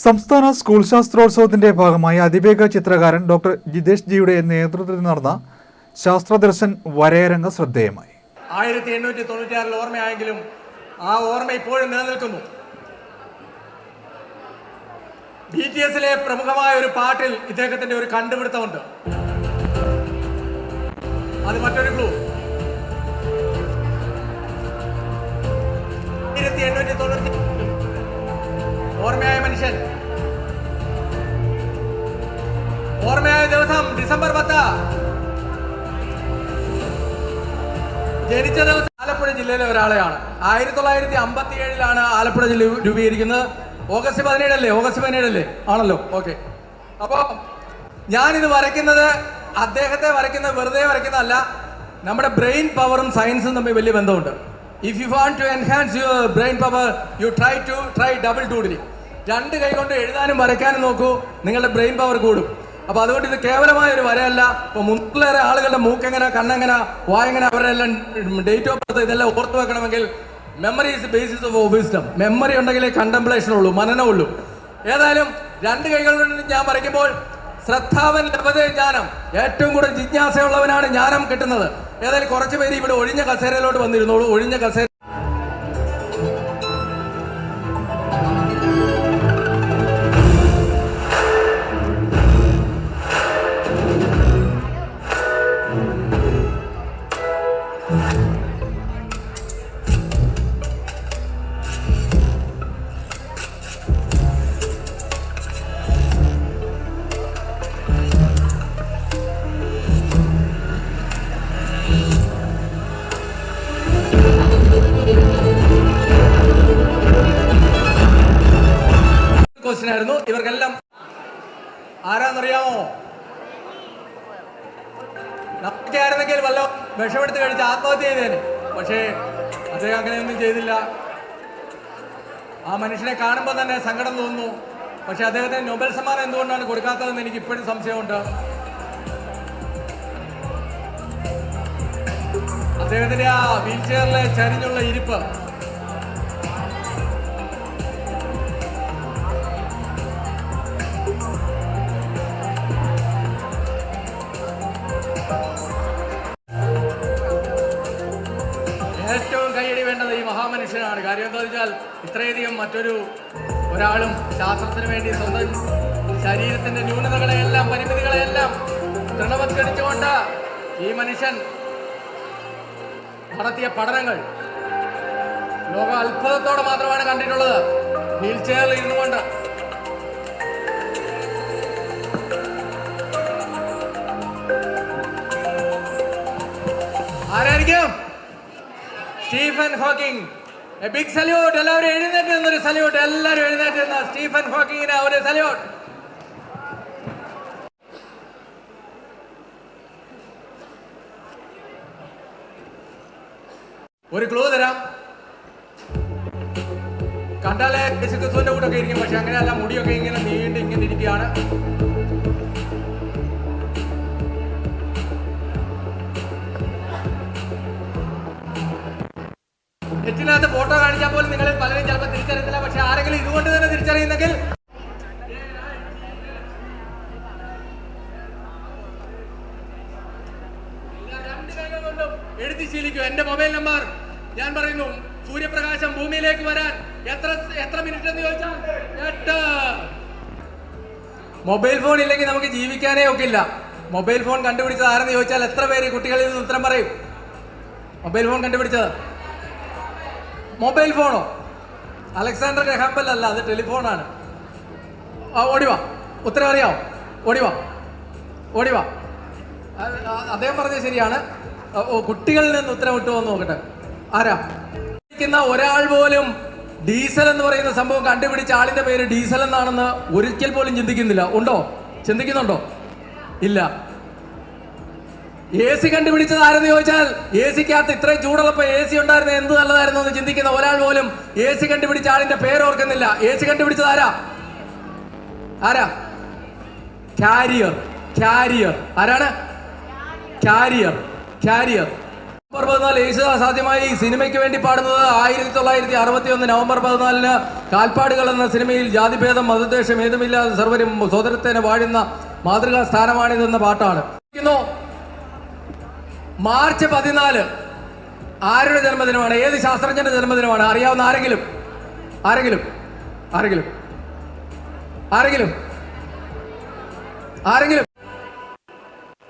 സംസ്ഥാന സ്കൂൾ ശാസ്ത്രോത്സവത്തിന്റെ ഭാഗമായി അതിവേഗ ചിത്രകാരൻ ഡോക്ടർ ജിതേഷ് ജിയുടെ നേതൃത്വത്തിൽ നടന്ന ശാസ്ത്രദർശൻ വരയരംഗ ശ്രദ്ധേയമായി. ആയിരത്തി എണ്ണൂറ്റി തൊണ്ണൂറ്റിയാറിൽ ഓർമ്മയായെങ്കിലും ആ ഓർമ്മ ഇപ്പോഴും നിലനിൽക്കുന്നു. ബി ടി എസിലെ പ്രമുഖമായ ഒരു പാട്ടിൽ ഇദ്ദേഹത്തിന്റെ ഒരു കണ്ടുപിടുത്തമുണ്ട്. അത് മറ്റൊരു ക്ലൂ ആയിരത്തി എണ്ണൂറ്റി തൊണ്ണൂറ്റി ഓർമ്മയായ ദിവസം ഡിസംബർ പത്ത്. ജനിച്ച ദിവസം ആലപ്പുഴ ജില്ലയിലെ ഒരാളെയാണ്. ആയിരത്തി തൊള്ളായിരത്തി അമ്പത്തി ഏഴിലാണ് ആലപ്പുഴ ജില്ല രൂപീകരിക്കുന്നത്. ഓഗസ്റ്റ് പതിനേഴല്ലേ? ഓഗസ്റ്റ് പതിനേഴല്ലേ? ആണല്ലോ. ഓക്കെ. അപ്പോ ഞാനിത് വരയ്ക്കുന്നത് അദ്ദേഹത്തെ വരയ്ക്കുന്നത് വെറുതെ വരയ്ക്കുന്നതല്ല. നമ്മുടെ ബ്രെയിൻ പവറും സയൻസും തമ്മിൽ വലിയ ബന്ധമുണ്ട്. If you want to enhance your brain power you try to try double doodling രണ്ട് കൈ കൊണ്ട് എഴുതാനും വരയ്ക്കാനും നോക്കൂ നിങ്ങളുടെ ബ്രെയിൻ പവർ കൂടും. അപ്പൊ അതുകൊണ്ട് ഇത് കേവലമായ ഒരു വരയല്ല. ഇപ്പൊ മുന്നിലേറെ ആളുകളുടെ മൂക്കെങ്ങനെ കണ്ണെങ്ങനെ വായെങ്ങനെ അവരുടെ എല്ലാം ഡേറ്റ് ഓഫ് ബർത്ത് ഇതെല്ലാം ഓർത്ത് വെക്കണമെങ്കിൽ memory is basis of wisdom memory ഉണ്ടെങ്കിലേ കണ്ടംപ്ലേഷൻ ഉള്ളൂ മനനമുള്ളൂ ഏതായാലും രണ്ട് കൈകൾ കൊണ്ട് ഞാൻ വരയ്ക്കുമ്പോൾ ശ്രദ്ധാവൻ ലഭതേ ജ്ഞാനം. ഏറ്റവും കൂടുതൽ ജിജ്ഞാസയുള്ളവനാണ് ജ്ഞാനം കിട്ടുന്നത്. ഏതായാലും കുറച്ച് പേര് ഇവിടെ ഒഴിഞ്ഞ കസേരയിലോട്ട് വന്നിരുന്നോളൂ. ഒഴിഞ്ഞ കസേര ക്വസ്റ്റ്യൻ ഇവർക്കെല്ലാം ആരാന്നറിയാമോ? നമുക്ക് വല്ല വിഷമെടുത്ത് കഴിച്ച് ആത്മഹത്യ ചെയ്തേനെ. പക്ഷേ അദ്ദേഹം അങ്ങനെയൊന്നും ചെയ്തില്ല. ആ മനുഷ്യനെ കാണുമ്പോൾ തന്നെ സങ്കടം തോന്നുന്നു. പക്ഷെ അദ്ദേഹത്തിന് നൊബൽ സമ്മാനം എന്തുകൊണ്ടാണ് കൊടുക്കാത്തതെന്ന് എനിക്ക് ഇപ്പോഴും സംശയമുണ്ട്. അദ്ദേഹത്തിന്റെ ആ വീൽ ചെയറിലെ ചരിഞ്ഞുള്ള ഇരിപ്പ്. കൈയടി വേണ്ടത് ഈ മഹാമനുഷ്യനാണ്. കാര്യം എന്താ വെച്ചാൽ ഇത്രയധികം മറ്റൊരു ഒരാളും ശാസ്ത്രത്തിന് വേണ്ടി സ്വന്തം ശരീരത്തിന്റെ ന്യൂനതകളെയെല്ലാം പരിമിതികളെയെല്ലാം തൃണവത്കരിച്ചുകൊണ്ട് ഈ മനുഷ്യൻ നടത്തിയ പഠനങ്ങൾ ലോക അത്ഭുതത്തോടെ മാത്രമാണ് കണ്ടിട്ടുള്ളത്. വീൽ ചെയറിൽ ഇരുന്നു സ്റ്റീഫൻ ഹോക്കിംഗ് ബിഗ് സല്യൂട്ട് എല്ലാവരും എഴുന്നേറ്റ് നിന്നൊരു സല്യൂട്ട് എല്ലാവരും എഴുന്നേറ്റ് നിന്ന സ്റ്റീഫൻ ഹോക്കിങ്ങിന് ഒരു സല്യൂട്ട്. ഒരു ക്ലൂ തരാം. കണ്ടാലേ യേശുക്രിസ്തുവിന്റെ കൂട്ടൊക്കെ ഇരിക്കും പക്ഷെ അങ്ങനെയല്ല മുടിയൊക്കെ ഇങ്ങനെ നീണ്ട് ഇങ്ങനെ ഇരിക്കുകയാണ്. നെറ്റിനകത്ത് ഫോട്ടോ കാണിച്ചാൽ പോലും നിങ്ങൾ പലരും ചിലപ്പോൾ തിരിച്ചറിയത്തില്ല. പക്ഷെ ആരെങ്കിലും ഇതുകൊണ്ട് തന്നെ തിരിച്ചറിയുന്നെങ്കിൽ എഴുതി ശീലിക്കും. എന്റെ മൊബൈൽ നമ്പർ ഞാൻ പറയുന്നു സൂര്യപ്രകാശം ഭൂമിയിലേക്ക് വരാൻ എത്ര എത്ര മിനിറ്റ് എന്ന് ചോദിച്ചാൽ എട്ട്. മൊബൈൽ ഫോൺ ഇല്ലെങ്കിൽ നമുക്ക് ജീവിക്കാനേ ഒക്കില്ല. മൊബൈൽ ഫോൺ കണ്ടുപിടിച്ചത് ആരെന്ന് ചോദിച്ചാൽ എത്ര പേര് കുട്ടികളിൽ നിന്ന് ഉത്തരം പറയും? മൊബൈൽ ഫോൺ കണ്ടുപിടിച്ചത്? മൊബൈൽ ഫോണോ? അലക്സാണ്ടർ ഗ്രഹാമ്പൽ അല്ല അത് ടെലിഫോണാണ്. ആ ഓടിവാ ഉത്തരം അറിയാമോ ഓടിവാ ഓടിവാ അദ്ദേഹം പറഞ്ഞത് ശരിയാണ്. കുട്ടികളിൽ നിന്ന് ഉത്തരം വിട്ടു വന്ന് നോക്കട്ടെ. ആരാ? ഇരിക്കുന്ന ഒരാൾ പോലും ഡീസൽ എന്ന് പറയുന്ന സംഭവം കണ്ടുപിടിച്ച ആളിന്റെ പേര് ഡീസൽ എന്നാണെന്ന് ഒരിക്കൽ പോലും ചിന്തിക്കുന്നില്ല. ഉണ്ടോ? ചിന്തിക്കുന്നുണ്ടോ? ഇല്ല. എ സി കണ്ടുപിടിച്ചത് ആരെന്ന് ചോദിച്ചാൽ എ സിക്കകത്ത് ഇത്രയും ചൂടുള്ളപ്പോ എ സി ഉണ്ടായിരുന്ന എന്ത് നല്ലതായിരുന്നു എന്ന് ചിന്തിക്കുന്ന ഒരാൾ പോലും എ സി കണ്ടുപിടിച്ച ആളിന്റെ പേര് ഓർക്കുന്നില്ല എ സി കണ്ടുപിടിച്ചത് ആരാ? ആരാ? കാരിയർ കാരിയർ ആരാണ്? കാരിയർ കാരിയർ നവംബർ പതിനാല് യേശുദാസ് ആദ്യമായി സിനിമയ്ക്ക് വേണ്ടി പാടുന്നത് ആയിരത്തി തൊള്ളായിരത്തി അറുപത്തി ഒന്ന് നവംബർ പതിനാലിന് കാൽപ്പാടുകൾ എന്ന സിനിമയിൽ ജാതിഭേദം മതദ്വേഷം ഏതുമില്ലാതെ സർവരും സ്വതന്ത്രത്തിന് വാഴുന്ന മാതൃകാ സ്ഥാനമാണിതെന്ന പാട്ടാണ്. മാർച്ച് പതിനാല്. ആരുടെ ജന്മദിനമാണ്? ഏത് ശാസ്ത്രജ്ഞന്റെ ജന്മദിനമാണ്? അറിയാവുന്ന ആരെങ്കിലും? ആരെങ്കിലും? ആരെങ്കിലും? ആരെങ്കിലും? ആരെങ്കിലും?